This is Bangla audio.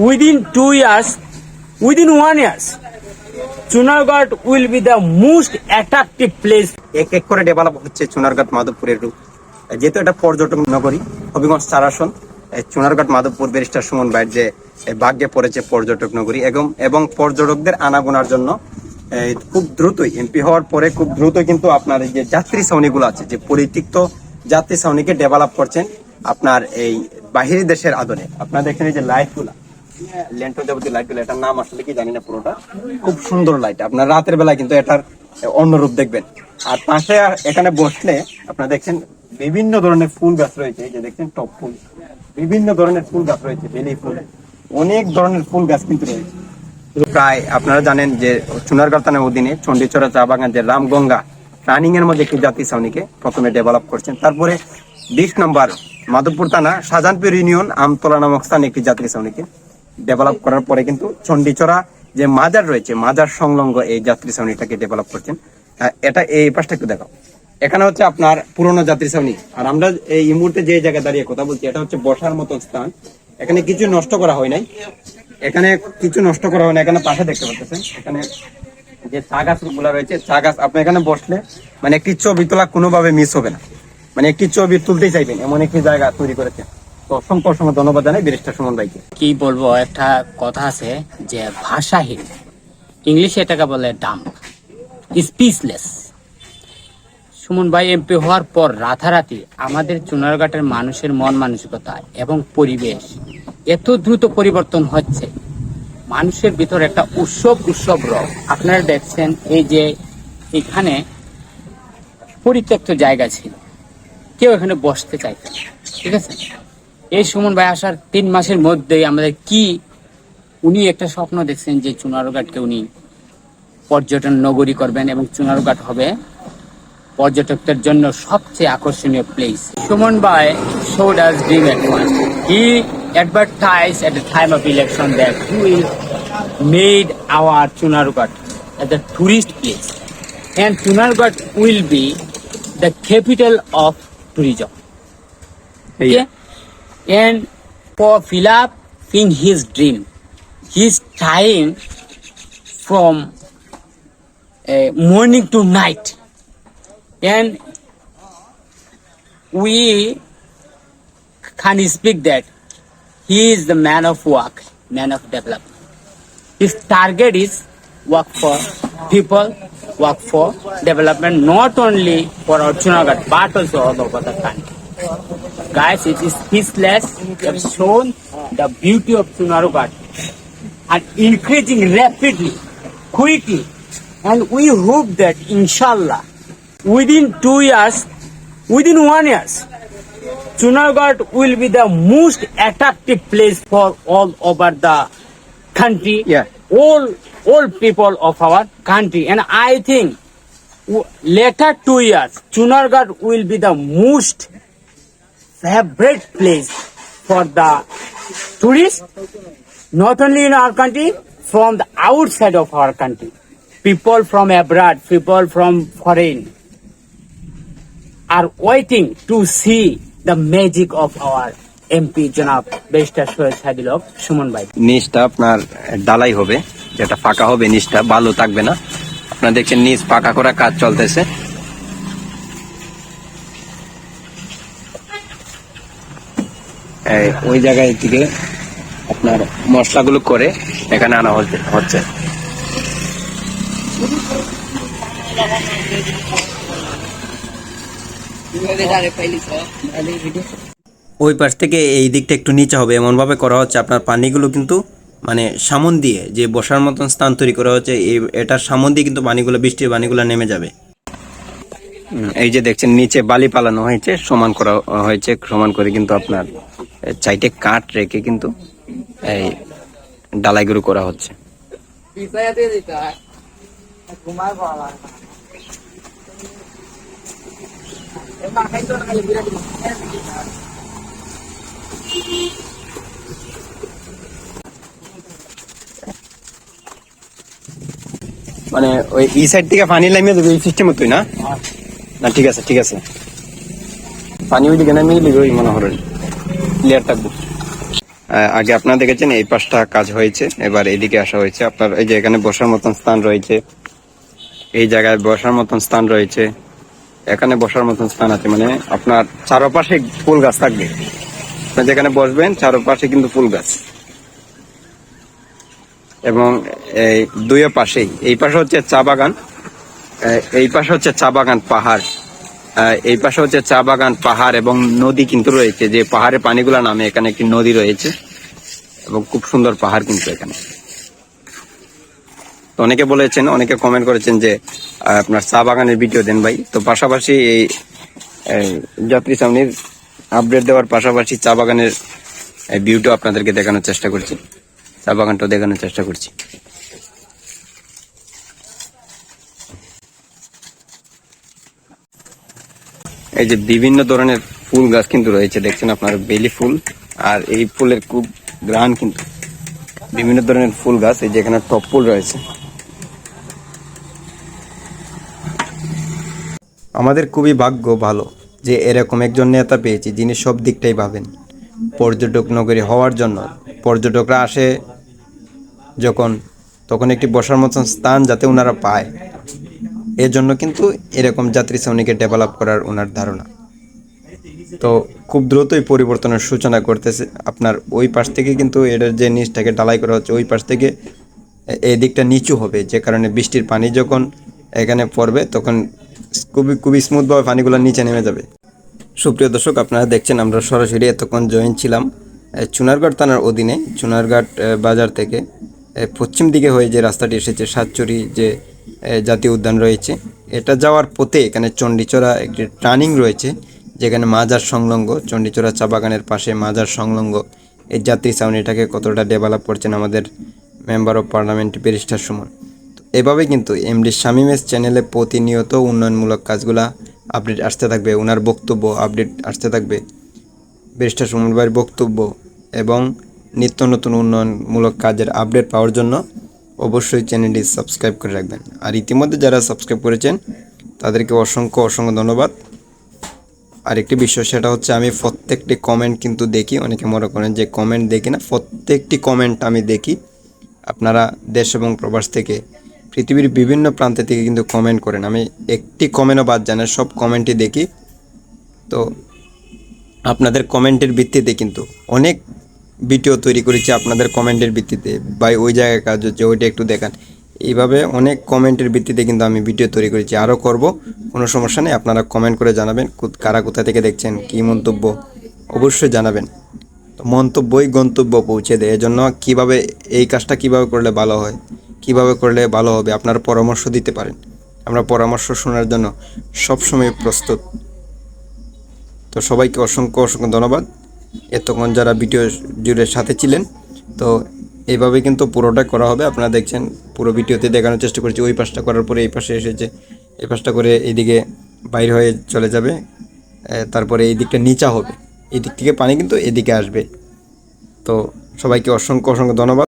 within two years, within one years, Chunagarh will be the most attractive place. এক এক করে ডেভেলপ হচ্ছে চুনারঘাট মাধবপুরের রূপ যেহেতু এটা পর্যটন নগরী হবিগঞ্জ চার আসন চুনারঘাট মাধবপুর ব্যারিস্টার সুমন বাইর যে ভাগ্যে পড়েছে পর্যটক নগরী এবং এবং পর্যটকদের আনাগোনার জন্য খুব দ্রুতই এমপি হওয়ার পরে খুব দ্রুত কিন্তু আপনার যে যাত্রী ছাউনিগুলো আছে যে পরিতিক্ত যাত্রী ছাউনিকে ডেভেলপ করছেন আপনার এই বাহিরি দেশের আদরে আপনার দেখেন এই যে লাইটগুলা লেন্টো দেবতী লাইট এটার নাম আসলে কি জানি না পুরোটা। খুব সুন্দর লাইট আপনার রাতের কিন্তু এটার দেখবেন। আর পাশে এখানে বসলে আপনারা দেখছেন বিভিন্ন ধরনের ফুল গাছ রয়েছে, এই যে দেখছেন টপ ফুল। বিভিন্ন ধরনের ফুল গাছ রয়েছে, বেলি ফুল। অনেক ধরনের ফুল গাছ কিন্তু রয়েছে। প্রায় আপনারা জানেন যে চুনারগড় থানার অধীনে চণ্ডীচড়া চা বাগান যে রামগঙ্গা রানিং এর মধ্যে একটি জাতি ছাউনিকে প্রথমে ডেভেলপ করছেন। তারপরে বিশ নম্বর মাধবপুর থানা শাহজাহানপুর ইউনিয়ন আমতলা নামক স্থানে একটি যাত্রী ছাউনিকে ডেভেলপ করার পরে কিন্তু চণ্ডীচড়া যে মাজার রয়েছে, মাজার সংলগ্ন এই যাত্রী ছাউনিটাকে ডেভেলপ করছেন এটা এই পাশটা একটু দেখাও। এখানে হচ্ছে আপনার পুরনো যাত্রী ছাউনি আর আমরা এই মুহূর্তে যে জায়গায় দাঁড়িয়ে কথা বলছি, এটা হচ্ছে বসার মতো স্থান। এখানে কিছু নষ্ট করা হয় নাই। এখানে কিছু নষ্ট করা হয় না এখানে পাশে দেখতে পাচ্ছেন, এখানে যে চা গাছগুলা রয়েছে, চা গাছ আপনি এখানে বসলে মানে একটি ছবি তোলা কোনোভাবে মিস হবে না। মানে একটি ছবি তুলতেই চাইবেন, এমন একটি জায়গা তৈরি করেছে তো অসংখ্য অসংখ্য ধন্যবাদ জানাই বিরেস্টার সুমন ভাইকে। কি বলব, একটা কথা আছে যে ভাষাহীন, ইংলিশে এটাকে বলে ডাম্প, স্পিচলেস। সুমন ভাই এমপি হওয়ার পর রাতারাতি আমাদের চুনারঘাটের মানুষের মন মানসিকতা এবং পরিবেশ এত দ্রুত পরিবর্তন হচ্ছে। মানুষের ভিতর একটা উৎসব উৎসব রব। আপনারা দেখছেন এই যে এখানে পরিত্যক্ত জায়গা ছিল। কেউ এখানে বসতে চাইছে ঠিক আছে? এই সুমন ভাই আসার তিন মাসের মধ্যে আমাদের কি উনি একটা স্বপ্ন দেখছেন যে চুনারুঘাটকে উনি পর্যটন নগরী করবেন এবং চুনারুঘাট হবে পর্যটকদের জন্য সবচেয়ে আকর্ষণীয় প্লেস সুমন ভাই show as deem advance he advertise at the time of election that who is made our Chunarughat at the tourist place and Chunarughat will be the capital of tourism ঠিক আছে And for Philip, in his dream, his time from uh, morning to night. And we can speak that he is the man of work, man of development. His target is work for people, work for development, not only for Chunagat, but also all over the country. Guys, it is speechless. We have shown the beauty of Chunarugat and increasing rapidly, quickly. And we hope that, inshallah, within two years, within one years, Chunagat will be the most attractive place for all over the country. Yeah. All all people of our country. And I think later two years, Chunargarh will be the most favorite place for the tourists, not only in our country, from the outside of our country. People from abroad, people from foreign are waiting to see the magic of our MP Janab Bester Shoyed Sadilov Suman Bhai. নিচটা আপনার ডালাই হবে যেটা ফাঁকা হবে নিচটা বালু থাকবে না আপনার দেখছেন নিচ পাকা করা কাজ চলতেছে ওই জায়গায় থেকে আপনার মশলাগুলো করে এখানে আনা হচ্ছে- ওই পাশ থেকে এই দিকটা একটু নিচে হবে। এমন ভাবে করা হচ্ছে আপনার পানিগুলো কিন্তু মানে সামন দিয়ে যে বসার মতন স্থান তৈরি করা হচ্ছে এই এটার সামন দিয়ে কিন্তু পানিগুলো বৃষ্টির পানিগুলো নেমে যাবে। এই যে দেখছেন নিচে বালি পালানো হয়েছে সমান করা হয়েছে সমান করে কিন্তু আপনার চাইটে কাঠ রেখে কিন্তু এই ডালাই ডালাইগুলো করা হচ্ছে। মানে ওই এই সাইড থেকে পানি লামিয়ে দেবে এই সিস্টেম তুই না? না ঠিক আছে ঠিক আছে। পানি ওই দিকে নামিয়ে দিবে ওই মনে হয় ক্লিয়ার থাকব। আগে আপনারা দেখেছেন এই পাশটা কাজ হয়েছে, এবার এদিকে আসা হয়েছে। আপনার এই যে এখানে বসার মতন স্থান রয়েছে, এই জায়গায় বসার মতন স্থান রয়েছে, এখানে বসার মতন স্থান আছে মানে আপনার চারপাশে ফুল গাছ থাকবে। আপনি যেখানে বসবেন, চারপাশে কিন্তু ফুল গাছ। এবং এই দুই পাশেই, এই পাশে হচ্ছে চা বাগান এই পাশে হচ্ছে চা বাগান পাহাড়। এই পাশে হচ্ছে চা বাগান, পাহাড় এবং নদী কিন্তু রয়েছে। যে পাহাড়ের পানিগুলো নামে এখানে একটি নদী রয়েছে এবং খুব সুন্দর পাহাড় কিন্তু এখানে। অনেকে বলেছেন, অনেকে কমেন্ট করেছেন যে আপনার চা বাগানের ভিডিও দেন ভাই। তো পাশাপাশি এই এই যাত্রী সামনের আপডেট দেওয়ার পাশাপাশি চা বাগানের ভিউটাও আপনাদেরকে দেখানোর চেষ্টা করছি। চা বাগানটাও দেখানোর চেষ্টা করছি। এই যে বিভিন্ন ধরনের ফুল গাছ কিন্তু রয়েছে, দেখছেন আপনার, বেলি ফুল আর এই ফুলের খুব গ্রান কিন্তু। বিভিন্ন ধরনের ফুল গাছ, এই যে এখানে টপ ফুল রয়েছে। আমাদের খুবই ভাগ্য ভালো যে এরকম একজন নেতা পেয়েছি, যিনি সব দিকটাই ভাবেন পর্যটক নগরী হওয়ার জন্য পর্যটকরা আসে যখন, তখন একটি বসার মতন স্থান যাতে ওনারা পায়। এর জন্য কিন্তু এরকম যাত্রী শ্রেণীকে ডেভেলপ করার ওনার ধারণা। তো খুব দ্রুতই পরিবর্তনের সূচনা করতেছে। আপনার ওই পাশ থেকে কিন্তু এটার যে নিচটাকে ঢালাই করা হচ্ছে ওই পাশ থেকে এই দিকটা নিচু হবে। যে কারণে বৃষ্টির পানি যখন এখানে পড়বে তখন খুবই খুবই স্মুথভাবে পানিগুলো নিচে নেমে যাবে। সুপ্রিয় দর্শক আপনারা দেখছেন আমরা সরাসরি এতক্ষণ জয়েন ছিলাম এ, চুনারগড় থানার অধীনে। চুনারঘাট বাজার থেকে পশ্চিম দিকে হয়ে যে রাস্তাটি এসেছে সাতচুরি যে জাতীয় উদ্যান রয়েছে। এটা যাওয়ার পথে এখানে চণ্ডীচড়া একটি টার্নিং রয়েছে, যেখানে মাজার সংলগ্ন, চণ্ডীচড়া চা বাগানের পাশে মাজার সংলগ্ন। এই যাত্রী ছাউনিটাকে কতটা ডেভেলপ করছেন আমাদের member of parliament barrister Suman. এভাবে কিন্তু এমডি শামিমেস চ্যানেলে প্রতিনিয়ত উন্নয়নমূলক কাজগুলা আপডেট আসতে থাকবে ওনার বক্তব্য আপডেট আসতে থাকবে। ব্যারিস্টার সুমন ভাইয়ের বক্তব্য এবং নিত্য নতুন উন্নয়নমূলক কাজের আপডেট পাওয়ার জন্য অবশ্যই চ্যানেলটি সাবস্ক্রাইব করে রাখবেন। আর ইতিমধ্যে যারা সাবস্ক্রাইব করেছেন, তাদেরকে অসংখ্য অসংখ্য ধন্যবাদ। আরেকটি বিষয়, সেটা হচ্ছে আমি প্রত্যেকটি কমেন্ট কিন্তু দেখি। অনেকে মনে করেন যে কমেন্ট দেখি না। প্রত্যেকটি কমেন্ট আমি দেখি। আপনারা দেশ এবং প্রবাস থেকে, পৃথিবীর বিভিন্ন প্রান্তে থেকে কিন্তু কমেন্ট করেন। আমি একটি কমেন্টও বাদ জানা সব কমেন্টই দেখি। তো আপনাদের কমেন্টের ভিত্তিতে কিন্তু অনেক ভিডিও তৈরি করেছি আপনাদের কমেন্টের ভিত্তিতে বা ওই জায়গায় কাজ হচ্ছে, ওইটা একটু দেখান। এইভাবে অনেক কমেন্টের ভিত্তিতে কিন্তু আমি ভিডিও তৈরি করেছি। আরও করব, কোনো সমস্যা নেই, আপনারা কমেন্ট করে জানাবেন কারা কোথা থেকে দেখছেন, কী মন্তব্য, অবশ্যই জানাবেন। মন্তব্যই গন্তব্য পৌঁছে দেয়, এজন্য কীভাবে, এই কাজটা কীভাবে করলে ভালো হয়, কীভাবে করলে ভালো হবে, আপনারা পরামর্শ দিতে পারেন। আমরা পরামর্শ শোনার জন্য সবসময় প্রস্তুত। তো সবাইকে অসংখ্য অসংখ্য ধন্যবাদ। এতক্ষণ যারা ভিডিও জুড়ে সাথে ছিলেন, তো এইভাবে কিন্তু পুরোটা করা হবে। আপনারা দেখছেন, পুরো ভিডিওতে দেখানোর চেষ্টা করেছি। ওই পাশটা করার পরে এই পাশে এসেছে। এই পাশটা করে এইদিকে বাইর হয়ে চলে যাবে। তারপরে এই দিকটা নিচা হবে। এই দিক থেকে পানি কিন্তু এদিকে আসবে। তো সবাইকে অসংখ্য অসংখ্য ধন্যবাদ।